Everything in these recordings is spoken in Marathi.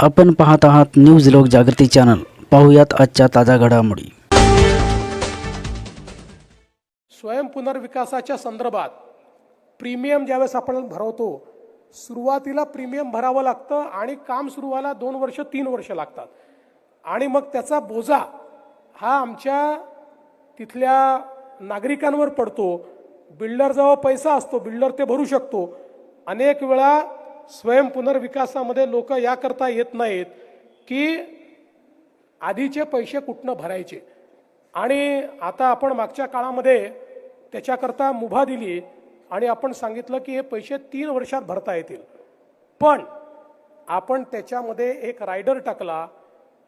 आपण पाहत आहात न्यूज लोक जागृती चॅनल. पाहुयात आजच्या ताज्या घडामोडी. स्वयंपुनर्विकासाच्या संदर्भात प्रीमियम ज्यावेळेस आपण भरवतो सुरुवातीला प्रीमियम भरावं लागतं आणि काम सुरू व्हायला दोन वर्ष तीन वर्ष लागतात. आणि मग त्याचा बोजा हा आमच्या तिथल्या नागरिकांवर पडतो. बिल्डरजवळ पैसा असतो बिल्डर ते भरू शकतो. अनेक वेळा स्वयंपुनर्विकासामध्ये लोक याकरता येत नाहीत की आधीचे पैसे कुठनं भरायचे? आणि आता आपण मागच्या काळामध्ये त्याच्याकरता मुभा दिली आणि आपण सांगितलं की हे पैसे तीन वर्षात भरता येतील. पण आपण त्याच्यामध्ये एक रायडर टाकला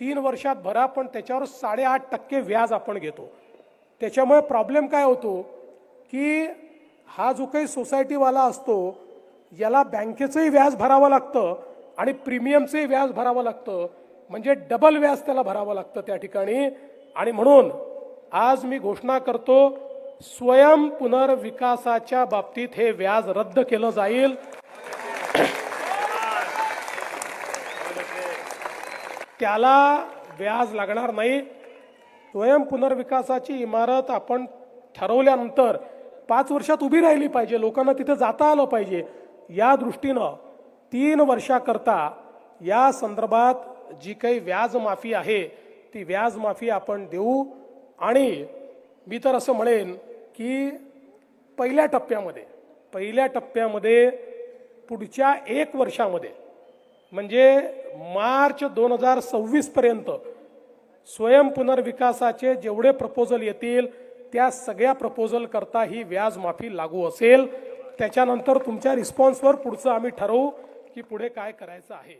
तीन वर्षात भरा पण त्याच्यावर साडेआठ टक्के व्याज आपण घेतो. त्याच्यामुळे प्रॉब्लेम काय होतो की हा जो काही सोसायटीवाला असतो याला बँकेचंही व्याज भरावं लागतं आणि प्रीमियमचंही व्याज भरावं लागतं. म्हणजे डबल व्याज त्याला भरावं लागतं त्या ठिकाणी. आणि म्हणून आज मी घोषणा करतो स्वयं पुनर्विकासाच्या बाबतीत हे व्याज रद्द केलं जाईल. त्याला व्याज लागणार नाही. स्वयं पुनर्विकासाची इमारत आपण ठरवल्यानंतर पाच वर्षात उभी राहिली पाहिजे. लोकांना तिथे जाता आलं पाहिजे. या दृष्टीनं तीन वर्षाकरता या संदर्भात जी काही व्याजमाफी आहे ती व्याजमाफी आपण देऊ. आणि मी तर असं म्हणेन की पहिल्या टप्प्यामध्ये पहिल्या टप्प्यामध्ये पुढच्या एक वर्षामध्ये म्हणजे मार्च दोन हजार सव्वीसपर्यंत स्वयंपुनर्विकासाचे स्वयं पुनर्विकासाचे जेवढे प्रपोजल येतील त्या सगळ्या प्रपोजल करता ही व्याजमाफी लागू असेल. त्याच्यानंतर तुमच्या रिस्पॉन्सवर पुढचं आम्ही ठरवू की पुढे काय करायचं आहे.